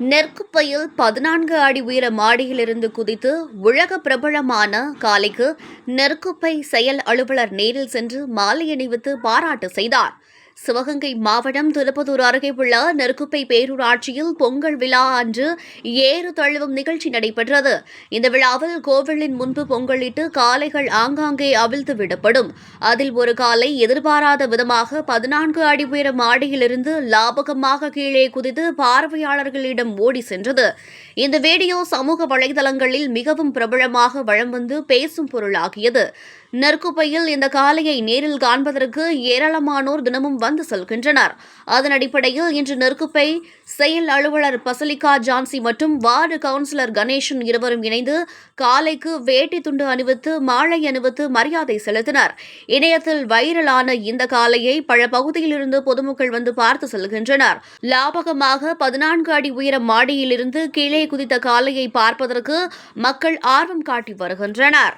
நெற்குப்பையில் பதினான்கு அடி உயர மாடியிலிருந்து குதித்து உலக பிரபலமான காளைக்கு நெற்குப்பை செயல் அலுவலர் நேரில் சென்று மாலை அணிவித்து பாராட்டு செய்தார். சிவகங்கை மாவட்டம் திருப்பதூர் அருகே உள்ள நெருக்குப்பை பேரூராட்சியில் பொங்கல் விழா அன்று ஏறு தழுவும் நிகழ்ச்சி நடைபெற்றது. இந்த விழாவில் கோவிலின் முன்பு பொங்கலிட்டு காளைகள் ஆங்காங்கே அவிழ்த்து விடப்படும். அதில் ஒரு காலை எதிர்பாராத விதமாக பதினான்கு அடி உயர மாடியிலிருந்து லாபகமாக கீழே குதித்து பார்வையாளர்களிடம் ஓடி சென்றது. இந்த வீடியோ சமூக வலைதளங்களில் மிகவும் பிரபலமாக வழம் வந்து பேசும் பொருளாகியது. நெற்குப்பையில் இந்த காளையை நேரில் காண்பதற்கு ஏராளமானோர் தினமும் வந்து செல்கின்றனர். அதன் அடிப்படையில் இன்று நெருக்குப்பை செயல் அலுவலர் பசலிகா ஜான்சி மற்றும் வார்டு கவுன்சிலர் கணேசன் இருவரும் இணைந்து காளைக்கு வேட்டி துண்டு அணிவித்து மாலை அணிவித்து மரியாதை செலுத்தினர். இணையத்தில் வைரலான இந்த காளையை பல பகுதியிலிருந்து பொதுமக்கள் வந்து பார்த்து செல்கின்றனர். லாபகமாக பதினான்கு அடி உயர மாடியிலிருந்து கீழே குதித்த காளையை பார்ப்பதற்கு மக்கள் ஆர்வம் காட்டி வருகின்றனர்.